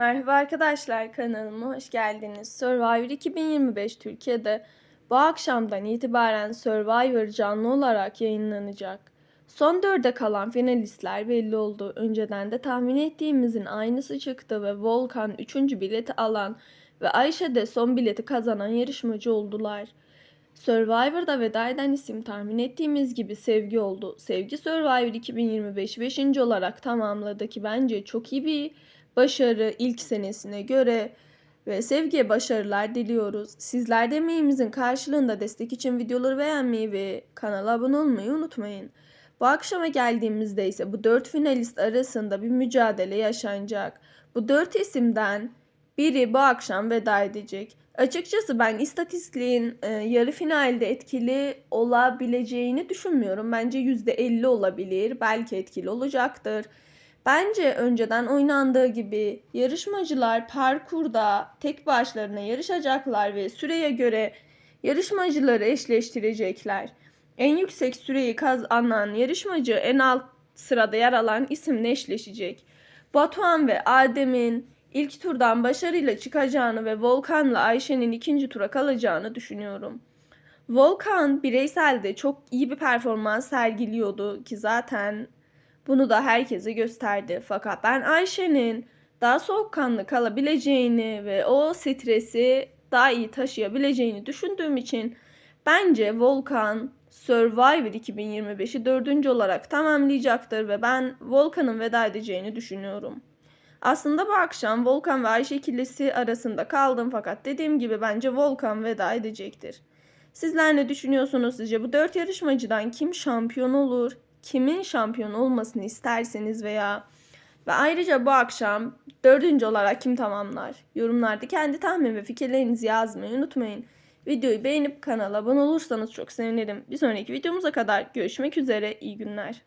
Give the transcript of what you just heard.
Merhaba arkadaşlar kanalıma hoş geldiniz. Survivor 2025 Türkiye'de bu akşamdan itibaren Survivor canlı olarak yayınlanacak. Son dörde kalan finalistler belli oldu. Önceden de tahmin ettiğimizin aynısı çıktı ve Volkan 3. bileti alan ve Ayşe de son bileti kazanan yarışmacı oldular. Survivor'da veda eden isim tahmin ettiğimiz gibi Sevgi oldu. Sevgi Survivor 2025 5. olarak tamamladı ki bence çok iyi bir başarı ilk senesine göre ve Sevgi'ye başarılar diliyoruz. Sizler de emeğimizin karşılığında destek için videoları beğenmeyi ve kanala abone olmayı unutmayın. Bu akşama geldiğimizde ise bu dört finalist arasında bir mücadele yaşanacak. Bu dört isimden biri bu akşam veda edecek. Açıkçası ben istatistiğin e, yarı finalde etkili olabileceğini düşünmüyorum. Bence %50 olabilir. Belki etkili olacaktır. Bence önceden oynandığı gibi yarışmacılar parkurda tek başlarına yarışacaklar ve süreye göre yarışmacıları eşleştirecekler. En yüksek süreyi kazanan yarışmacı en alt sırada yer alan isimle eşleşecek. Batuhan ve Adem'in ilk turdan başarıyla çıkacağını ve Volkan'la Ayşe'nin ikinci tura kalacağını düşünüyorum. Volkan bireyselde çok iyi bir performans sergiliyordu ki zaten bunu da herkese gösterdi. Fakat ben Ayşe'nin daha soğukkanlı kalabileceğini ve o stresi daha iyi taşıyabileceğini düşündüğüm için bence Volkan Survivor 2025'i dördüncü olarak tamamlayacaktır ve ben Volkan'ın veda edeceğini düşünüyorum. Aslında bu akşam Volkan ve Ayşe ikilisi arasında kaldım fakat dediğim gibi bence Volkan veda edecektir. Sizler ne düşünüyorsunuz sizce bu dört yarışmacıdan kim şampiyon olur? Kimin şampiyon olmasını isterseniz veya ve ayrıca bu akşam dördüncü olarak kim tamamlar? Yorumlarda kendi tahmin ve fikirlerinizi yazmayı unutmayın. Videoyu beğenip kanala abone olursanız çok sevinirim. Bir sonraki videomuza kadar görüşmek üzere. İyi günler.